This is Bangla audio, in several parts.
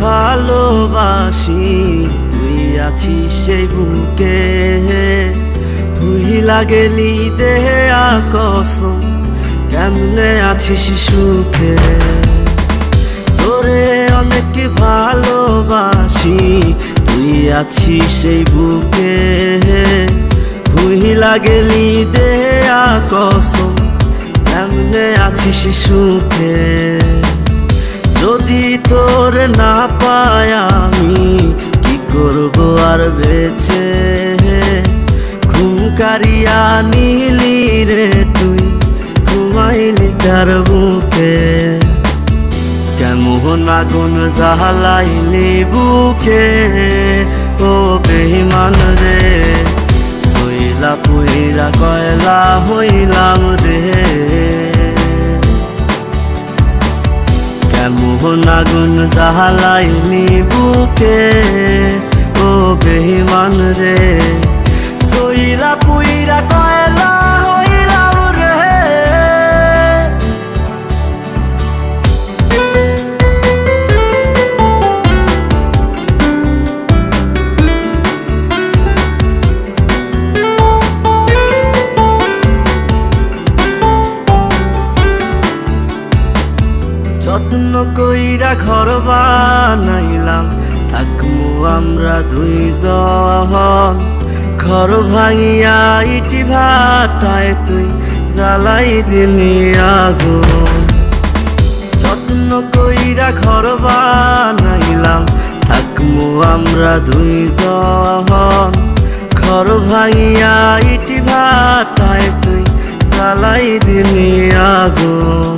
ভালোবাসি। তুই আছিস সেই বুকে। ভুইলা গেলি দেহে আকসম কেমনে আছিস সুখে? তোরে অনেক ভালোবাসি। তুই আছিস সেই বুকে। ভুইলা গেলি দেহে আকসম কেমনে আছিস সুখে? না পাই আমি, কি করব আর বেছে ঘুম কারিয়া নিলি রে তুই, ঘুমাইলি তার বুকে। কেমন আগুন জাহালাইলি বুকে? ও বেহিমান রে হইলা পুইরা কয়লা হইলাম রে। কেমন আগুন জাহালাইনি বুকে ও বেহিমান রে সইলা কইরা ঘর বানাইলাম, থাকমু আমরা দুইজন। ঘর ভাঙিয়া ইটি ভাটায় তুই জ্বালাই দিলি আগুন। যত্ন কইরা ঘর বানাইলাম, থাকমু আমরা দুইজন। ঘর ভাঙিয়া ইটি ভাটায় তুই জ্বালাই দিলি আগুন।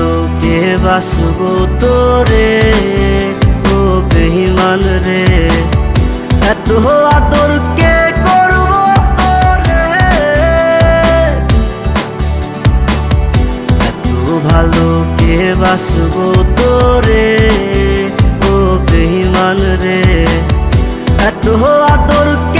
ভালো কে বাসবো তোরে, ও বেহিমান রে। এত আদর কে করব তোরে? এত ভালো কে বাসবো তোরে, ও বেহিমান রে। এত আদর কে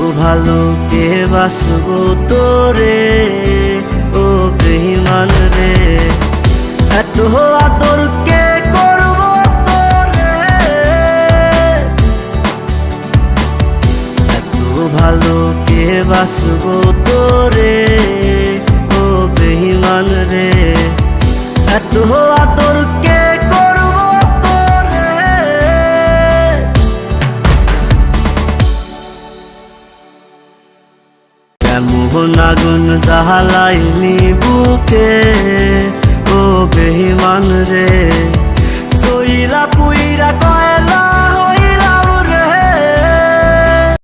ভালো কে বাসবো তোরে? ও বেহিমান রে, এত আদর কে করব তোরে? এত ভালো কে বাসবো তোরে? ও বেহিমান রে, এত কেমন আগুন জাহালাইনি বুকে ও বেহিমান রে।